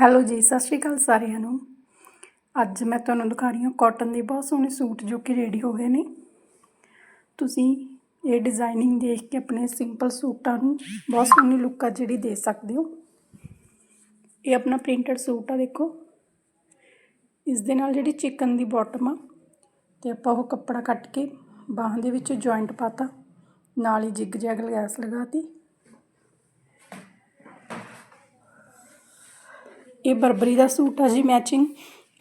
Hello ਜੀ, ਸਤਿ ਸ਼੍ਰੀ ਅਕਾਲ ਸਾਰਿਆਂ ਨੂੰ। ਅੱਜ ਮੈਂ ਤੁਹਾਨੂੰ ਦਿਖਾ ਰਹੀ ਹਾਂ ਕਾਟਨ ਦੇ ਬਹੁਤ ਸੋਹਣੇ ਸੂਟ ਜੋ ਕਿ ਰੈਡੀ ਹੋ ਗਏ ਨੇ। ਤੁਸੀਂ ਇਹ ਡਿਜ਼ਾਈਨਿੰਗ ਦੇਖ ਕੇ ਆਪਣੇ ਸਿੰਪਲ ਸੂਟਾਂ ਨੂੰ ਬਹੁਤ ਸੋਹਣੀ ਲੁੱਕ ਆ ਜਿਹੜੀ ਦੇ ਸਕਦੇ ਹੋ। ਇਹ ਆਪਣਾ ਪ੍ਰਿੰਟਡ ਸੂਟ ਆ ਦੇਖੋ। ਇਸ ਦੇ ਨਾਲ ਜਿਹੜੀ ਚਿਕਨ ਦੀ ਬਾਟਮ ਆ, ਤੇ ਆਪਾਂ ਉਹ ਕੱਪੜਾ ਕੱਟ ਕੇ ਬਾਹਾਂ ਦੇ ਵਿੱਚ ਜੁਆਇੰਟ ਪਾਤਾ। ਨਾਲ ਹੀ ਜਿਗ ਜੈਗ ਲੈਸ ਲਗਾਤੀ। ਇਹ ਬਰਬਰੀ ਦਾ ਸੂਟ ਆ ਜੀ ਮੈਚਿੰਗ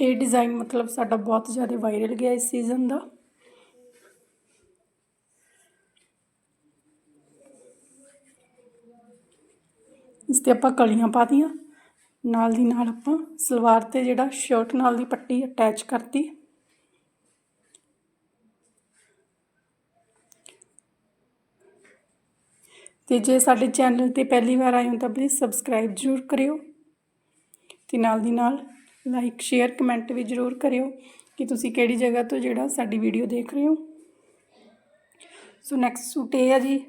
ਇਹ ਡਿਜ਼ਾਈਨ ਮਤਲਬ ਸਾਡਾ ਬਹੁਤ ਜ਼ਿਆਦਾ ਵਾਇਰਲ ਗਿਆ ਇਸ ਸੀਜ਼ਨ ਦਾ। ਇਸ ਤੇ ਆਪਾਂ ਕਲੀਆਂ ਪਾਤੀਆਂ ਨਾਲ ਦੀ ਨਾਲ ਆਪਾਂ ਸਲਵਾਰ ਤੇ ਜਿਹੜਾ ਸ਼ਰਟ ਨਾਲ ਦੀ ਪੱਟੀ ਅਟੈਚ ਕਰਤੀ। ਤੇ ਜੇ ਸਾਡੇ ਚੈਨਲ ਤੇ ਪਹਿਲੀ ਵਾਰ ਆਏ ਹੋ ਤਾਂ ਪਲੀਜ਼ ਸਬਸਕ੍ਰਾਈਬ ਜ਼ਰੂਰ ਕਰਿਓ। ਅਤੇ ਨਾਲ ਦੀ ਨਾਲ ਲਾਈਕ ਸ਼ੇਅਰ ਕਮੈਂਟ ਵੀ ਜ਼ਰੂਰ ਕਰਿਓ ਕਿ ਤੁਸੀਂ ਕਿਹੜੀ ਜਗ੍ਹਾ ਤੋਂ ਜਿਹੜਾ ਸਾਡੀ ਵੀਡੀਓ ਦੇਖ ਰਹੇ ਹੋ। ਸੋ ਨੈਕਸਟ ਸੂਟ ਇਹ ਆ ਜੀ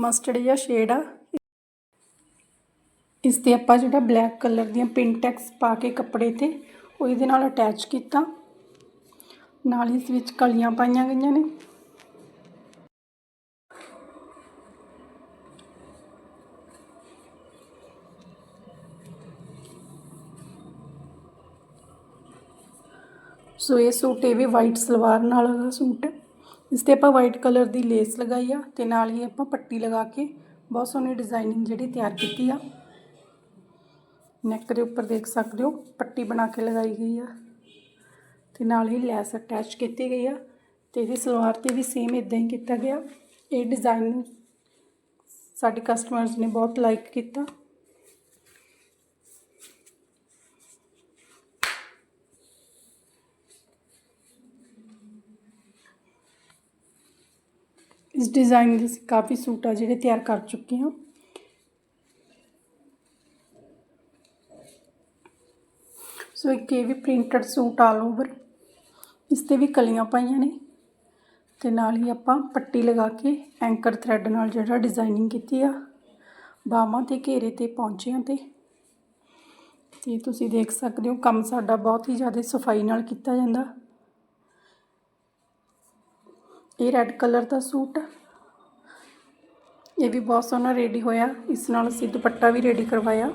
ਮਸਟਰਡ ਜਿਹਾ ਸ਼ੇਡ ਆ। ਇਸ ਤੇ ਆਪਾਂ ਜਿਹੜਾ ਬਲੈਕ ਕਲਰ ਦੀਆਂ ਪਿੰਟੈਕਸ ਪਾ ਕੇ ਕੱਪੜੇ ਤੇ ਉਹ ਇਹਦੇ ਨਾਲ ਅਟੈਚ ਕੀਤਾ। ਨਾਲ ਇਸ ਵਿੱਚ ਕਲੀਆਂ ਪਾਈਆਂ ਗਈਆਂ ਨੇ। ਸੋ ਇਹ ਸੂਟ, ਇਹ ਵੀ ਵਾਈਟ ਸਲਵਾਰ ਨਾਲ ਦਾ ਸੂਟ। ਹੈ ਇਸ ਤੇ ਆਪਾਂ ਵਾਈਟ ਕਲਰ ਦੀ ਲੇਸ ਲਗਾਈ ਆ ਤੇ ਨਾਲ ਹੀ ਆਪਾਂ ਪੱਟੀ ਲਗਾ ਕੇ ਬਹੁਤ ਸੋਹਣੀ ਡਿਜ਼ਾਈਨਿੰਗ ਜਿਹੜੀ ਤਿਆਰ ਕੀਤੀ ਆ। ਨੈਕ ਦੇ ਉੱਪਰ ਦੇਖ ਸਕਦੇ ਹੋ, ਪੱਟੀ ਬਣਾ ਕੇ ਲਗਾਈ ਗਈ ਆ। ਤੇ ਨਾਲ ਹੀ ਲੈਸ ਅਟੈਚ ਕੀਤੀ ਗਈ ਆ ਤੇ ਇਹਦੀ ਸਲਵਾਰ ਤੇ ਵੀ ਸੇਮ ਇਦਾਂ ਹੀ ਕੀਤਾ ਗਿਆ। ਇਹ ਡਿਜ਼ਾਈਨ ਸਾਡੇ ਕਸਟਮਰਸ ਨੇ ਬਹੁਤ ਲਾਈਕ ਕੀਤਾ। ਇਸ ਡਿਜ਼ਾਈਨ ਦੇ ਅਸੀਂ ਕਾਫੀ ਸੂਟ ਆ ਜਿਹੜੇ ਤਿਆਰ ਕਰ ਚੁੱਕੇ ਹਾਂ। ਸੋ ਇੱਕ ਇਹ ਵੀ ਪ੍ਰਿੰਟਡ ਸੂਟ ਆਲ ਓਵਰ ਇਸ ਤੇ ਵੀ ਕਲੀਆਂ ਪਾਈਆਂ ਨੇ। ਤੇ ਨਾਲ ਹੀ ਆਪਾਂ ਪੱਟੀ ਲਗਾ ਕੇ ਐਂਕਰ ਥ੍ਰੈਡ ਨਾਲ ਜਿਹੜਾ ਡਿਜ਼ਾਈਨਿੰਗ ਕੀਤੀ ਆ ਬਾਹਾਂ ਤੇ ਘੇਰੇ ਤੇ ਪਹੁੰਚਿਆਂ ਤੇ। ਤੇ ਤੁਸੀਂ ਦੇਖ ਸਕਦੇ ਹੋ ਕੰਮ ਸਾਡਾ ਬਹੁਤ ਹੀ ਜ਼ਿਆਦਾ ਸਫ਼ਾਈ ਨਾਲ ਕੀਤਾ ਜਾਂਦਾ। ਇਹ ਰੈੱਡ ਕਲਰ ਦਾ ਸੂਟ ਆ। ਇਹ ਵੀ ਬਹੁਤ ਸੋਹਣਾ ਰੈਡੀ ਹੋਇਆ। ਇਸ ਨਾਲ ਅਸੀਂ ਦੁਪੱਟਾ ਵੀ ਰੈਡੀ ਕਰਵਾਇਆ।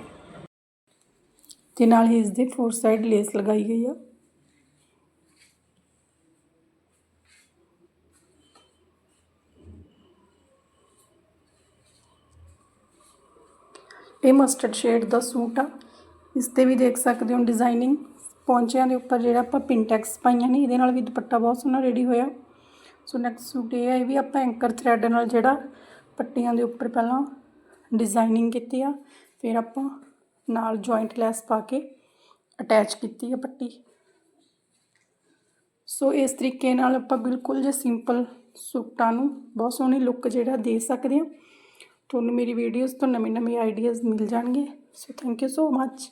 ਤੇ ਨਾਲ ਹੀ ਇਸ ਦੇ ਫੋਰ ਸਾਈਡ ਲੇਸ ਲਗਾਈ ਗਈ ਆ। ਇਹ ਮਸਟਰਡ ਸ਼ੇਡ ਦਾ ਸੂਟ ਆ। ਇਸ ਤੇ ਵੀ ਦੇਖ ਸਕਦੇ ਹੋ ਡਿਜ਼ਾਈਨਿੰਗ ਪੌਂਚਿਆਂ ਦੇ ਉੱਪਰ ਜਿਹੜਾ ਆਪਾਂ ਪਿੰਟੈਕਸ ਪਾਈਆਂ ਨੇ, ਇਹਦੇ ਨਾਲ ਵੀ ਦੁਪੱਟਾ ਬਹੁਤ ਸੋਹਣਾ ਰੈਡੀ ਹੋਇਆ। ਸੋ ਨੈਕਸਟ ਸੂਟ ਇਹ ਹੈ ਇਹ ਵੀ ਆਪਾਂ ਐਂਕਰ ਥ੍ਰੈਡ ਨਾਲ ਜਿਹੜਾ ਪੱਟੀਆਂ ਦੇ ਉੱਪਰ ਪਹਿਲਾਂ ਡਿਜ਼ਾਈਨਿੰਗ ਕੀਤੀ ਆ, ਫਿਰ ਆਪਾਂ ਨਾਲ ਜੁਆਇੰਟ ਲੈਸ ਪਾ ਕੇ ਅਟੈਚ ਕੀਤੀ ਆ ਪੱਟੀ। ਸੋ ਇਸ ਤਰੀਕੇ ਨਾਲ ਆਪਾਂ ਬਿਲਕੁਲ ਜੇ ਸਿੰਪਲ ਸੂਟਾਂ ਨੂੰ ਬਹੁਤ ਸੋਹਣੀ ਲੁੱਕ ਜਿਹੜਾ ਦੇ ਸਕਦੇ ਹਾਂ ਤੁਹਾਨੂੰ ਮੇਰੀ ਵੀਡੀਓਜ਼ ਤੋਂ ਨਵੇਂ ਨਵੇਂ ਆਈਡੀਆਜ਼ ਮਿਲ ਜਾਣਗੇ। So thank you so much